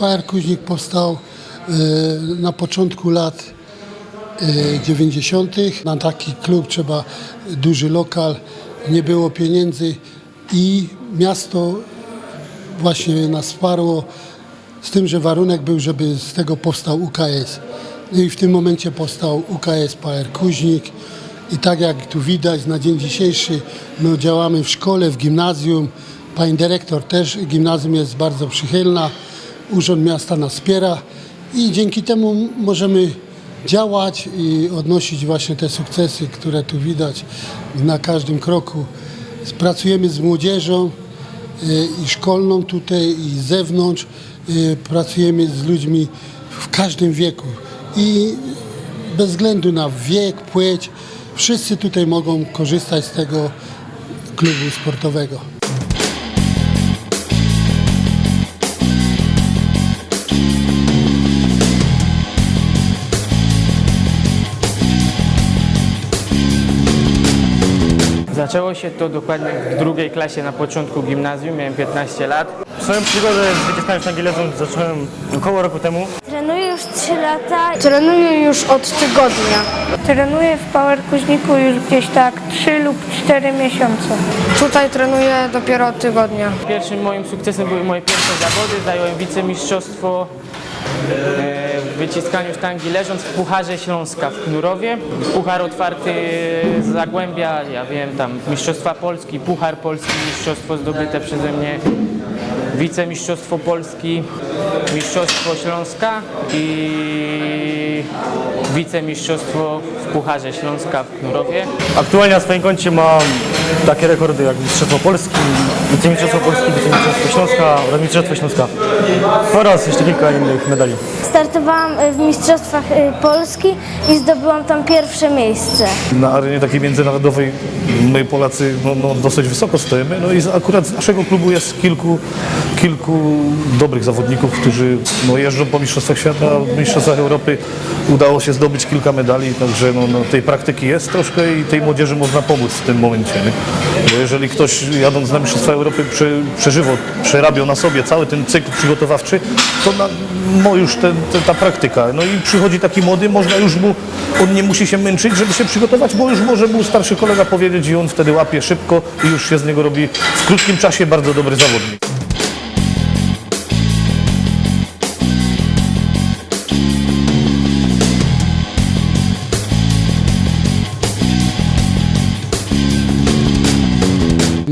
PR Kuźnik powstał e, na początku lat e, 90. Na taki klub trzeba duży lokal, nie było pieniędzy i miasto właśnie nas wsparło z tym, że warunek był, żeby z tego powstał UKS. No i w tym momencie powstał UKS PR Kuźnik i tak jak tu widać na dzień dzisiejszy my działamy w szkole, w gimnazjum. Pani dyrektor też gimnazjum jest bardzo przychylna, Urząd Miasta nas wspiera i dzięki temu możemy działać i odnosić właśnie te sukcesy, które tu widać na każdym kroku. Pracujemy z młodzieżą, y, i szkolną tutaj, i z zewnątrz. Y, Pracujemy z ludźmi w każdym wieku i bez względu na wiek, płeć, wszyscy tutaj mogą korzystać z tego klubu sportowego. Zaczęło się to dokładnie w drugiej klasie na początku gimnazjum, miałem 15 lat. Swoją przygodę z wyciskaniem sztangielezą zacząłem około roku temu. Trenuję już 3 lata. Trenuję już od tygodnia. Trenuję w Power Kuźniku już gdzieś tak 3 lub 4 miesiące. Tutaj trenuję dopiero od tygodnia. Pierwszym moim sukcesem były moje pierwsze zawody. Zająłem wicemistrzostwo w wyciskaniu sztangi leżąc w Pucharze Śląska w Knurowie. Puchar otwarty z Zagłębia, ja wiem tam Mistrzostwa Polski, Puchar Polski, Mistrzostwo zdobyte przeze mnie, Wicemistrzostwo Polski, Mistrzostwo Śląska i Wicemistrzostwo w Pucharze Śląska w Knurowie. Aktualnie na swoim koncie mam takie rekordy jak Mistrzostwo Polski, Wicemistrzostwo Polski, Wicemistrzostwo Śląska oraz Mistrzostwo Śląska oraz jeszcze kilka innych medali. Startowałam y, w Mistrzostwach y, Polski i zdobyłam tam pierwsze miejsce. Na arenie takiej międzynarodowej my Polacy no, no, dosyć wysoko stoimy. No i akurat z naszego klubu jest kilku, kilku dobrych zawodników, którzy no, jeżdżą po Mistrzostwach Świata, w Mistrzostwach Europy udało się zdobyć kilka medali, także no, no, tej praktyki jest troszkę i tej młodzieży można pomóc w tym momencie. Nie? Bo jeżeli ktoś jadąc na Mistrzostwa Europy prze, przeżywał, przerabiał na sobie cały ten cykl przygotowawczy, to na, no, już ten, ten, ta praktyka. No i przychodzi taki młody, można już mu, on nie musi się męczyć, żeby się przygotować, bo już może mu starszy kolega powiedzieć i on wtedy łapie szybko i już się z niego robi w krótkim czasie bardzo dobry zawodnik.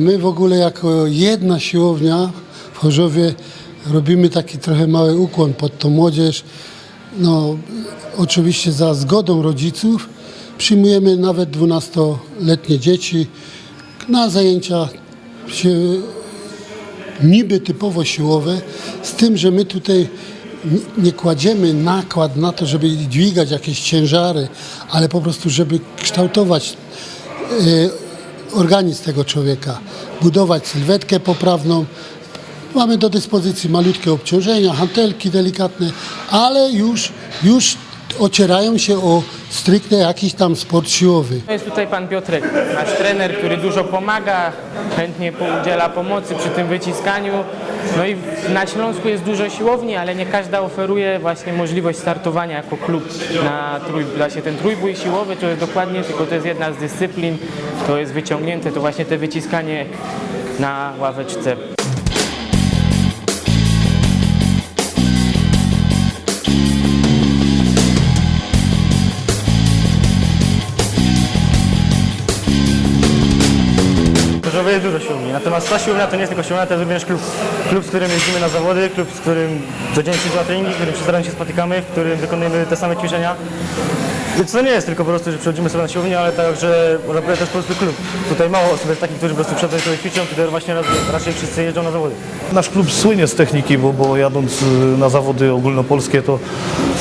My w ogóle jako jedna siłownia w Chorzowie robimy taki trochę mały ukłon pod tą młodzież. No, oczywiście za zgodą rodziców przyjmujemy nawet 12-letnie dzieci na zajęcia się niby typowo siłowe, z tym, że my tutaj nie- kładziemy nakład na to, żeby dźwigać jakieś ciężary, ale po prostu, żeby kształtować e, organizm tego człowieka, budować sylwetkę poprawną. Mamy do dyspozycji malutkie obciążenia, hantelki delikatne, ale już, już ocierają się o stricte jakiś tam sport siłowy. Jest tutaj pan Piotrek, nasz trener, który dużo pomaga, chętnie udziela pomocy przy tym wyciskaniu. No i na Śląsku jest dużo siłowni, ale nie każda oferuje właśnie możliwość startowania jako klub na trój, właśnie ten trójbój siłowy, to jest dokładnie, tylko to jest jedna z dyscyplin, to jest wyciągnięte, to właśnie te wyciskanie na ławeczce. Jest dużo siłowni, natomiast ta siłownia to nie jest tylko siłownia, to jest również klub. Klub, z którym jeździmy na zawody, klub, z którym codziennie się treningi, w którym przez się spotykamy, w którym wykonujemy te same ćwiczenia. Więc to nie jest tylko po prostu, że przychodzimy sobie na siłownię, ale także to jest po prostu klub. Tutaj mało osób jest takich, którzy po prostu przychodzą sobie ćwiczą, tutaj właśnie raczej wszyscy jeżdżą na zawody. Nasz klub słynie z techniki, bo, bo jadąc y, na zawody ogólnopolskie, to,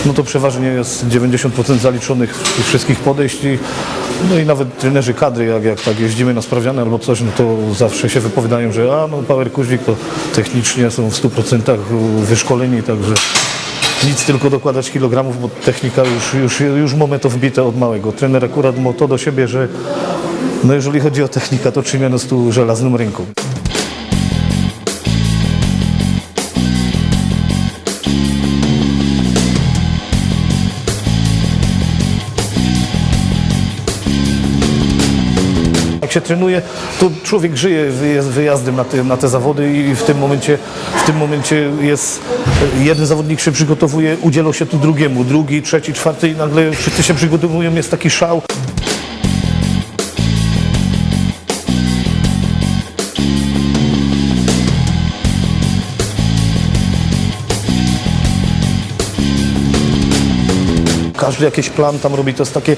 no to przeważnie jest 90% zaliczonych wszystkich podejść. I, no i nawet trenerzy kadry, jak, jak tak jeździmy na sprawdziany albo coś, no to zawsze się wypowiadają, że a no Power Kuźnik to technicznie są w 100% wyszkoleni, także nic tylko dokładać kilogramów, bo technika już, już, już mamy wbite od małego. Trener akurat ma to do siebie, że no jeżeli chodzi o technikę, to trzyma nas tu żelazną ręką. Się trenuje, to człowiek żyje wyjazd, wyjazdem na te, na te zawody i w tym momencie, w tym momencie jest, jeden zawodnik się przygotowuje, udzielał się tu drugiemu, drugi, trzeci, czwarty i nagle wszyscy się przygotowują, jest taki szał. Każdy jakiś plan tam robi, to jest takie,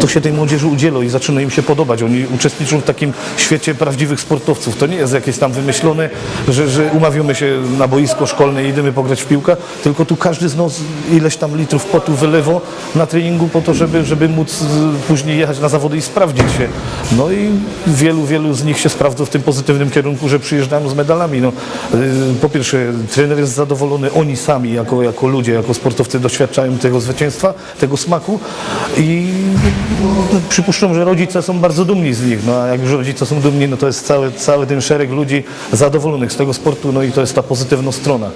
to się tej młodzieży udziela i zaczyna im się podobać. Oni uczestniczą w takim świecie prawdziwych sportowców. To nie jest jakieś tam wymyślone, że, że umawiamy się na boisko szkolne i idziemy pograć w piłkę, tylko tu każdy z nas ileś tam litrów potu wylewo na treningu po to, żeby, żeby móc y, później jechać na zawody i sprawdzić się. No i wielu, wielu z nich się sprawdza w tym pozytywnym kierunku, że przyjeżdżają z medalami. No, y, po pierwsze, trener jest zadowolony, oni sami jako, jako ludzie, jako sportowcy doświadczają tego zwycięstwa, tego smaku i przypuszczam, że rodzice są bardzo dumni z nich. No a jak już rodzice są dumni, no to jest cały, cały ten szereg ludzi zadowolonych z tego sportu, no i to jest ta pozytywna strona.